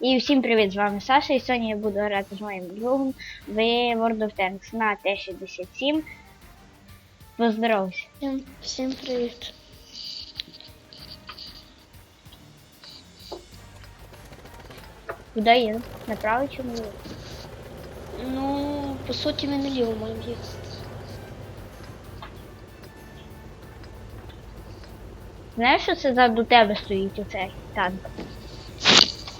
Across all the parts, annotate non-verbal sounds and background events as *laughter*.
І всім привіт, з вами Саша, і сьогодні я буду грати з моїм другом в World of Tanks на Т-67. Поздоровайся. Всім, всім привіт. Куди їду? Направо чи наліво? Ну, по суті, ми наліво маємо їхати. Знаєш, що це ззаду тебе стоїть оцей танк?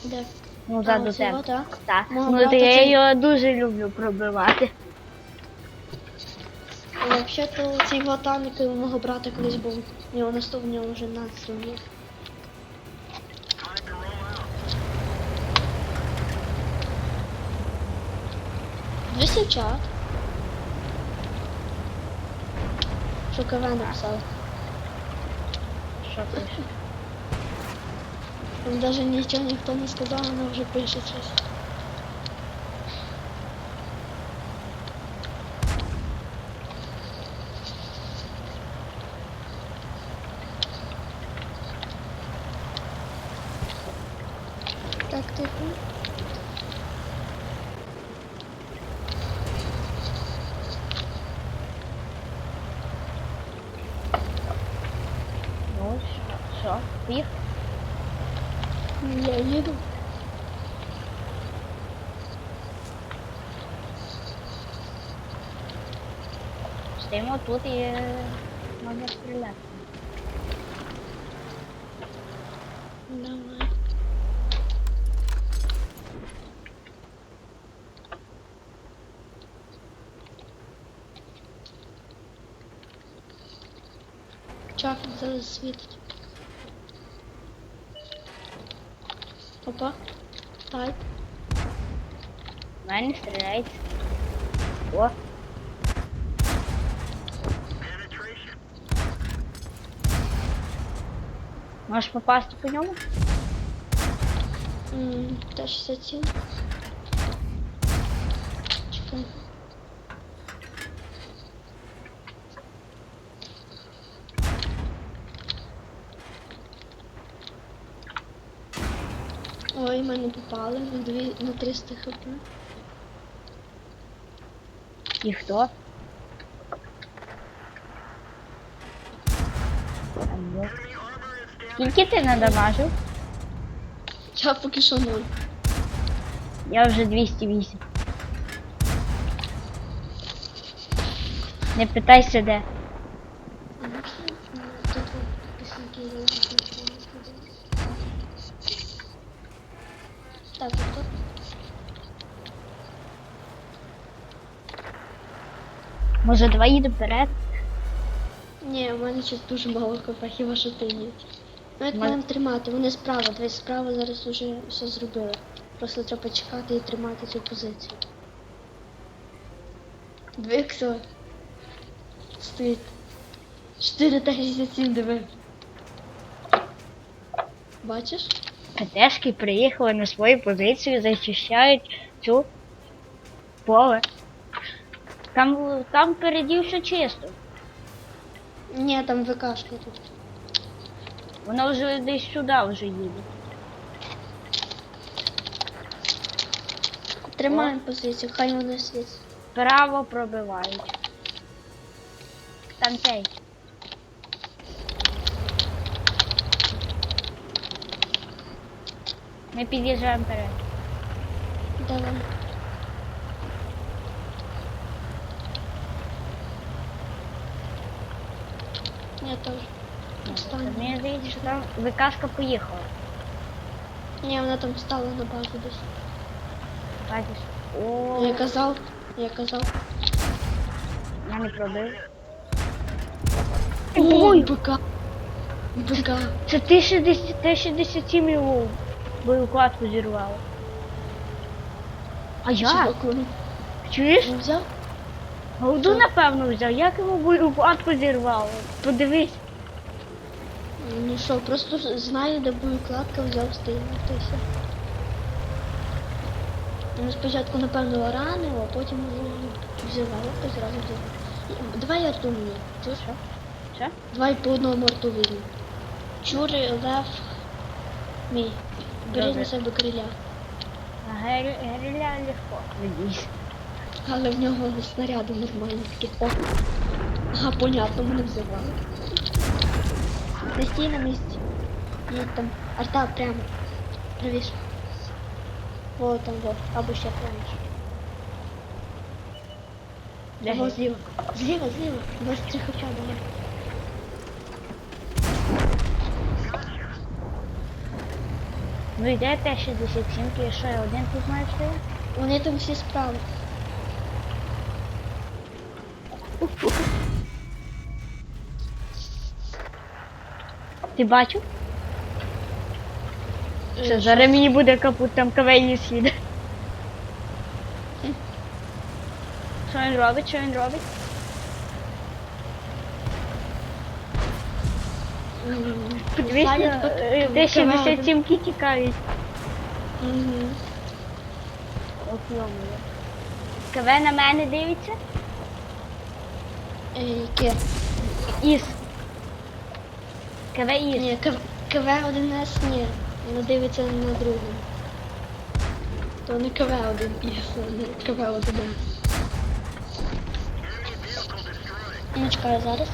Де? Ну, ззаду А, тебе. так? Так. Ну, то я його дуже люблю пробивати. Взагалі-то цей ботаник у мого брата колись був. У нього наступ, у нього вже 12 років. Двісті чат. Що КВ написав. Що пише? Там ничего никто не сказал, она уже пишет сейчас. Так, тихо. Ну, що? Що? Поїхав? Я їду. Стоїмо тут і можна стріляти. Давай. Чак зараз світить. Опа. Тай. В стреляет. О, Можешь попасть по нему? М, Т-67. Ой, мене попали на, дві, на 300 хп. І хто? Скільки ти надамажив? Я поки що нуль. Я вже 208. Не питайся де. Тут пісеньки Так, тут. Може два їду вперед? Ні, у мене щось дуже мало хп, хіба що ти ні. Ми як маємо тримати, вони справа, дивись, справа зараз уже все зробили. Просто треба чекати і тримати цю позицію. Диви, хто стоїть. 4 та 67 диви. Бачиш? КТшки приїхали на свою позицію, зачищають цю поле. Там, там переді все чисто. Ні, там ВКшка тут. Воно вже десь сюди вже їде. Тримаємо позицію, хай вони світять. Право пробивають. Там цей. Ми під'їжджаємо вперед. Давай. Я теж. Останній. Мені здається, що там ВКшка поїхала. Ні, вона там стала на базу десь. Бачиш? О, Я казав, я казав. я не пробив. Ой, БК. БК. Це ти 60, ти 67 його боєукладку зірвала. А я? Чуваку, Чуєш? він взяв? Голду, напевно, взяв. Як йому боєукладку зірвало? Подивись. Ну що, просто ж знає, де боєкладка, взяв стильно, то. Ну, спочатку, напевно, ранив, а потім вже взяла, то зразу взяла. Давай я думаю. Чуєш? Що? Що? Давай по одному морту візьмемо. Чури, лев, мій. Бери на себе криля. А гриля легко, надіюсь. Але в нього снаряди нормальні такі. О. Ага, понятно, мене взивали. Не стій на місці. Їдь там. Аж так, прямо. Правіше. О, там во. Або ще правіше. Або зліва. Зліва, зліва. Ось три хоча давай. Ви йдете 67, і що я один тут маю стояти? Вони там всі справи. Ти бачив? Що, зараз мені буде капут, там кавейні слід. Що він робить? Що він робить? Подивіться, е, де 67 тікають. Йомою. КВ на мене дивиться? Е, Яке? Іс. КВ Іс. Ні, КВ 1С ні. Вона дивиться на другу. То не КВ 1 іс, а не КВ 1С. Ну, чекаю зараз.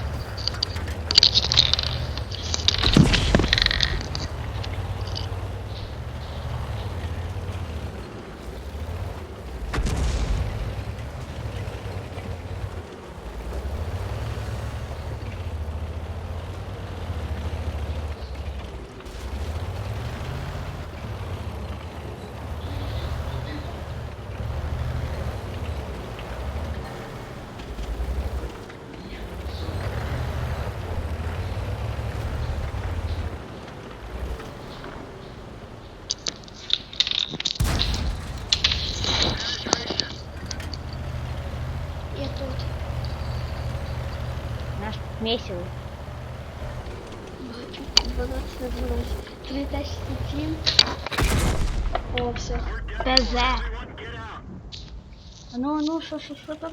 Я тут. Наш місяць. Бачу. 12 на 12. 367. О, все. ТЗ. Ну, ну, що, що, що там?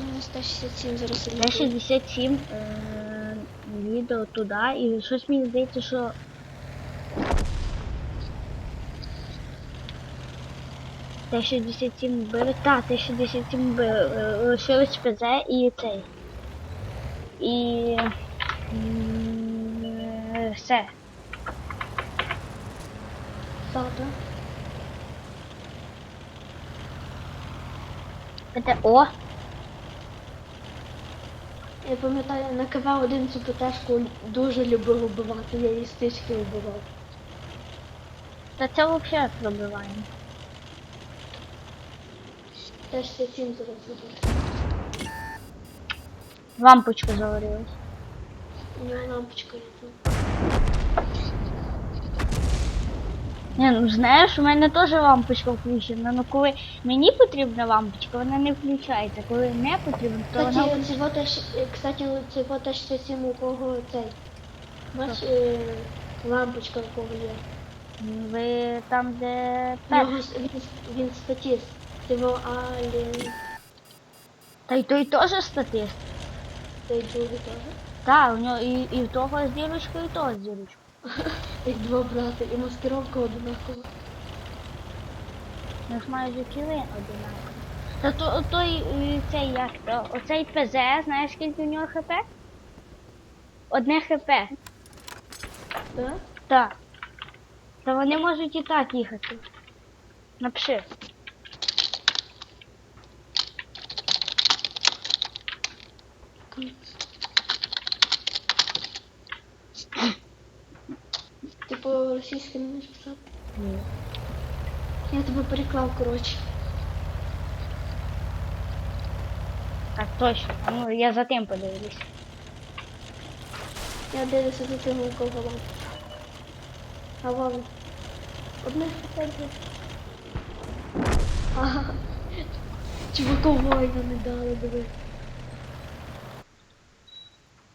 Ну, 167 зараз іде. Я 67 е, відео туди, і щось мені здається, що. Т 67 били. Так, Т 67 били. Е, Лишилось ПЗ і цей. І. е, Все. Правда. Це О! Я пам'ятаю, на КВ-1 цю ПТшку дуже любив вбивати, я її стички вбивав. Та це взагалі пробиваємо. Теж 67 зараз буде. Лампочка загорілась. У нього лампочка тут. Ні, ну знаєш, у мене теж лампочка включена, але коли мені потрібна лампочка, вона не включається. Коли не потрібна, то вона. Кстати, цей вот теж, е, кстати, вот теж 67 у кого цей. Бач, е, лампочка у кого є. Ви там, де пер. нього с- він, він статіст. Цього Алі, Та й той теж статист. Теж. Так, у нього і, і в того з дірочкою, і того з дірочкою. Як *laughs* два брати, і маскировка одинакова. У них майже кіли одинакові. Та то той е, цей як то, оцей ПЗ, знаєш скільки у нього хп? Одне хп. Так? Так. Та вони можуть і так їхати. Напиши. Типу російське не можеш писати? Я тебе переклав, коротше. Так, точно. Ну, я за тим подивлюсь. Я дивлюся за тим, у кого. А вам? Хп є. Ага. Чуваку воїна не дали, диви.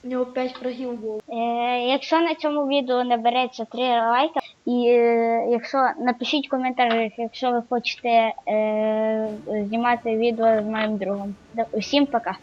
У нього 5 фрагів було. Е, якщо на цьому відео набереться 3 лайка, і е, якщо напишіть в коментарях, якщо ви хочете е, знімати відео з моїм другом. Усім пока.